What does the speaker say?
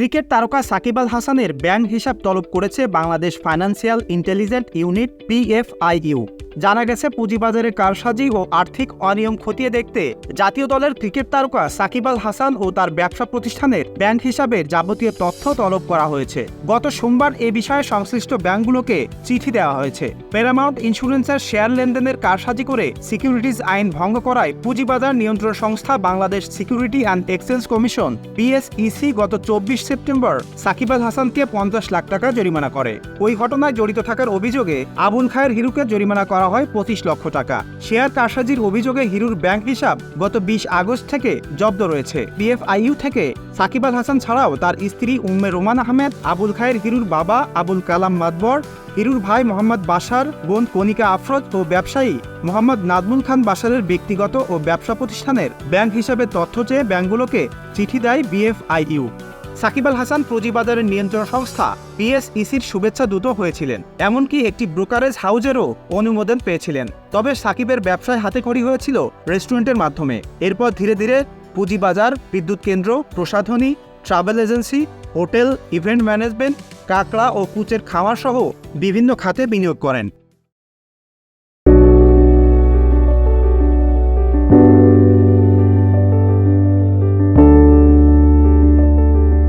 Cricket তারকা সাকিব আল হাসানের bank হিসাব তলব করেছে Bangladesh financial intelligent unit PFIU. জানা গেছে, পুঁজিবাজারে কারসাজি ও আর্থিক অনিয়ম খতিয়ে দেখতে জাতীয় দলের ক্রিকেট তারকা সাকিব আল হাসান ও তার ব্যবসা প্রতিষ্ঠানের ব্যাংক হিসাবের যাবতীয় তথ্য তলব করা হয়েছে। গত সোমবার এ বিষয়ে সংশ্লিষ্ট ব্যাংকগুলোকে চিঠি দেওয়া হয়েছে। প্যারামাউন্ট ইন্স্যুরেন্সের শেয়ার লেনদেনের কারসাজি করে সিকিউরিটিজ আইন ভঙ্গ করায় পুঁজিবাজার নিয়ন্ত্রণ সংস্থা Bangladesh security and exchange commission, BSEC, গত চব্বিশ সেপ্টেম্বর সাকিব আল হাসানকে পঞ্চাশ লাখ টাকা জরিমানা করে। ওই ঘটনায় জড়িত থাকার অভিযোগে আবুল খায়ের হিরুকে জরিমানা করা হয় পঁচিশ লক্ষ টাকা। শেয়ার কারসাজির অভিযোগে হিরুর ব্যাংক হিসাব গত বিশ আগস্ট থেকে জব্দ রয়েছে। বিএফআইইউ থেকে সাকিব আল হাসান ছাড়াও তার স্ত্রী উম্মে রোমান আহমেদ, আবুল খায়ের হিরুর বাবা আবুল কালাম মাদবর, হিরুর ভাই মোহাম্মদ বাসার বোন কনিকা আফরোজ ও ব্যবসায়ী মোহাম্মদ নাজমুল খান বাসারের ব্যক্তিগত ও ব্যবসা প্রতিষ্ঠানের ব্যাংক হিসাবে তথ্য চেয়ে ব্যাংকগুলোকে চিঠি দেয় বিএফআইইউ। সাকিব আল হাসান পুঁজিবাজারের নিয়ন্ত্রণ সংস্থা পিএসইসির শুভেচ্ছা দূত হয়েছিলেন, এমনকি একটি ব্রোকারেজ হাউজেরও অনুমোদন পেয়েছিলেন। তবে সাকিবের ব্যবসায় হাতে হাতেখড়ি হয়েছিল রেস্টুরেন্টের মাধ্যমে। এরপর ধীরে ধীরে পুঁজিবাজার, বিদ্যুৎ কেন্দ্র, প্রসাধনী, travel agency, hotel, event management, কাকড়া ও কুচের খামার সহ বিভিন্ন খাতে বিনিয়োগ করেন।